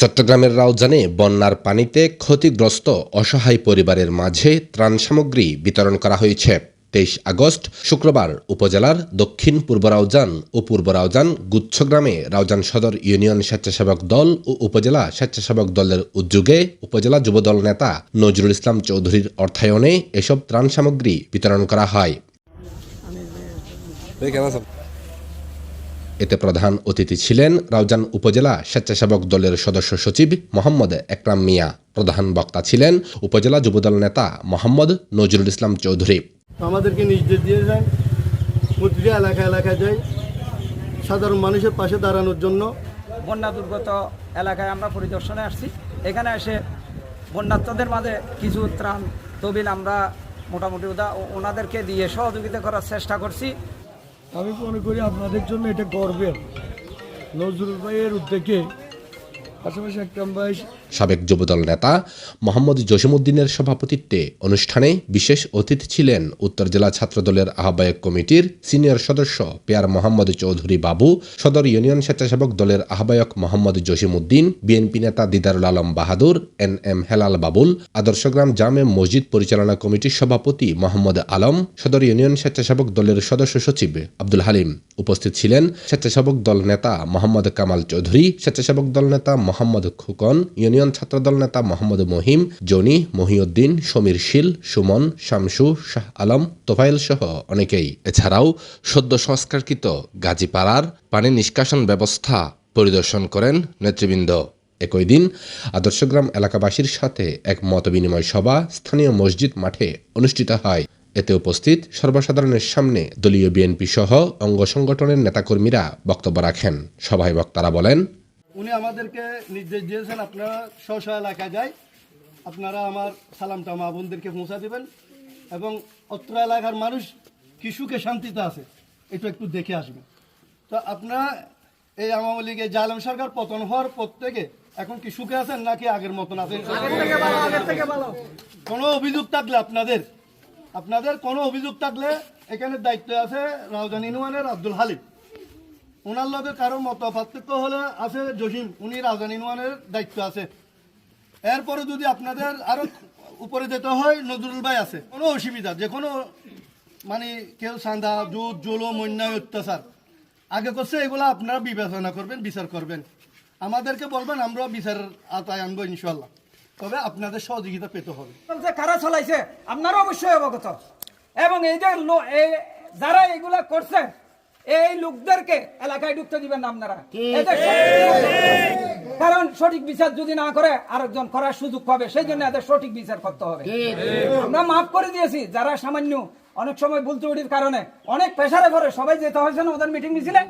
চট্টগ্রামের রাউজানে বন্যার পানিতে ক্ষতিগ্রস্ত অসহায় পরিবারের মাঝে ত্রাণ সামগ্রী বিতরণ করা হয়েছে। তেইশ আগস্ট, শুক্রবার উপজেলার দক্ষিণ পূর্ব রাউজান ও পূর্ব রাউজান গুচ্ছগ্রামে রাউজান সদর ইউনিয়ন স্বেচ্ছাসেবক দল ও উপজেলা স্বেচ্ছাসেবক দলের উদ্যোগে উপজেলা যুবদল নেতা নজরুল ইসলাম চৌধুরীর অর্থায়নে এসব ত্রাণ সামগ্রী বিতরণ করা হয়। এতে প্রধান অতিথি ছিলেন রাউজান উপজেলা স্বেচ্ছাসেবক দলের সদস্য সচিব মোহাম্মদ একরাম মিয়া। প্রধান বক্তা ছিলেন উপজেলা যুবদল নেতা মোহাম্মদ নজরুল ইসলাম চৌধুরী। আমাদেরকে নির্দেশ দিয়ে যায় প্রতিটা এলাকা এলাকায় যাই সাধারণ মানুষের পাশে দাঁড়ানোর জন্য। বন্যা দুর্গত এলাকায় আমরা পরিদর্শনে আসছি। এখানে এসে বন্যার্থদের মাঝে কিছু ত্রাণ তবিল আমরা মোটামুটি ওদা ওনাদেরকে দিয়ে সহযোগিতা করার চেষ্টা করছি। আমি মনে করি আপনাদের জন্য এটা গর্বের। নজরুল ভাইয়ের উদ্যোগে পাশাপাশি একটা ভাই সাবেক যুবদল নেতা মোহাম্মদ জসিমউদ্দিনের সভাপতিত্বে অনুষ্ঠানে বিশেষ অতিথি ছিলেন উত্তর জেলা ছাত্রদলের আহ্বায়ক কমিটির সিনিয়র সদস্য পেয়ার মোহাম্মদ চৌধুরী বাবু, সদর ইউনিয়ন স্বেচ্ছাসেবক দলের আহ্বায়ক মোহাম্মদ জসিমউদ্দিন, বিএনপি নেতা দিদারুল আলম বাহাদুর এন এম হেলাল বাবুল আদর্শগ্রাম জামে মসজিদ পরিচালনা কমিটির সভাপতি মোহাম্মদ আলম, সদর ইউনিয়ন স্বেচ্ছাসেবক দলের সদস্য সচিব আব্দুল হালিম উপস্থিত ছিলেন। স্বেচ্ছাসেবক দল নেতা মোহাম্মদ কামাল চৌধুরী, স্বেচ্ছাসেবক দল নেতা মোহাম্মদ খুকন, ইউনিয়ন ছাত্রদল নেতা মোহাম্মদ মহিম, জনি, মহিউদ্দিন, সমীর শীল, সুমন, শামসু, শাহ আলম তোফাইল সহ অনেকেই। এছাড়াও সদ্য সংস্কারকৃত গাজীপাড়ার পানি নিষ্কাশন ব্যবস্থা পরিদর্শন করেন নেতৃবৃন্দ। একই দিন আদর্শগ্রাম এলাকাবাসীর সাথে এক মতবিনিময় সভা স্থানীয় মসজিদ মাঠে অনুষ্ঠিত হয়। এতে উপস্থিত সর্বসাধারণের সামনে দলীয় বিএনপি সহ অঙ্গ সংগঠনের নেতাকর্মীরা বক্তব্য রাখেন। সভায় বক্তারা বলেন উনি আমাদেরকে নির্দেশ দিয়েছেন, আপনারা স্ব এলাকায় যাই। আপনারা আমার সালামটা মা বোনদেরকে পৌঁছা দেবেন। এবং অত্র এলাকার মানুষ কি সুখে শান্তিতে আছে একটু একটু দেখে আসবেন তো আপনারা এই আওয়ামী লীগের জালেম সরকার পতন হওয়ার পর থেকে এখন কি সুখে আছেন নাকি আগের মতন আছেন? কোনো অভিযোগ থাকলে আপনাদের আপনাদের কোনো অভিযোগ থাকলে এখানে দায়িত্ব আছে রাউজান ইনুয়ানের আব্দুল হালিম। ওনার লগে কারও মত পার্থক্য হলে আছে জসিম, উনি রাজধানী ইউনিয়নের দায়িত্ব আছে। এরপরে যদি আপনাদের আরও উপরে যেতে হয়, নজরুল ভাই আছে। কোনো অসুবিধা, যে কোনো মানে কেউ সান্দা, জুত, জুলুম, অন্যায়, অত্যাচার। আগে করছে, এগুলো আপনারা বিবেচনা করবেন, বিচার করবেন। আমাদেরকে বলবেন আমরা বিচার আতায় আনব ইনশাল্লাহ তবে আপনাদের সহযোগিতা পেতে হবে। কারা চলাইছে আপনারা অবশ্যই অবগত। এবং এই যে যারা এগুলা করছে এই লোকদেরকে এলাকায় ঢুকতে দিবেন না আপনারা। কারণ সঠিক বিচার যদি না করে আরেকজন করার সুযোগ পাবে। সেই জন্য এদের সঠিক বিচার করতে হবে। আমরা মাফ করে দিয়েছি যারা সামান্য অনেক সময় ভুল ত্রুটির কারণে অনেক পেশারে পরে সবাই যেতে হয়েছে না ওদের মিটিং মিছিলে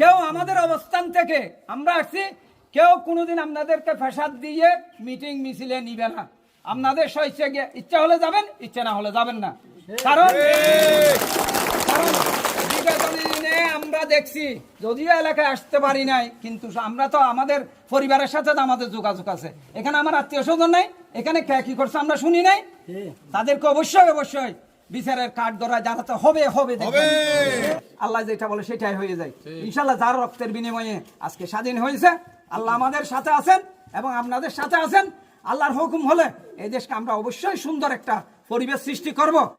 কেউ আমাদের অবস্থান থেকে আমরা আসছি কেউ কোনোদিন আপনাদেরকে ফেসাদ দিয়ে মিটিং মিছিলে নিবে না। আপনাদের স্বেচ্ছা গিয়ে ইচ্ছা হলে যাবেন ইচ্ছা না হলে যাবেন না। কারণ দেখছি যদিও এলাকায় আসতে পারি নাই কিন্তু আমরা তো আমাদের পরিবারের সাথে তো আমাদের যোগাযোগ আছে। এখানে আমার আত্মীয় স্বজন নাই এখানে কে কি করছে আমরা শুনি নাই। তাদেরকে অবশ্যই অবশ্যই বিচারের কাঠ ধরা জানাতে হবে হবে। আল্লাহ যেটা বলে সেটাই হয়ে যায়। ইনশাল্লাহ যার রক্তের বিনিময়ে আজকে স্বাধীন হয়েছে আল্লাহ আমাদের সাথে আছেন এবং আপনাদের সাথে আছেন। আল্লাহর হুকুম হলে এই দেশকে আমরা অবশ্যই সুন্দর একটা পরিবেশ সৃষ্টি করব।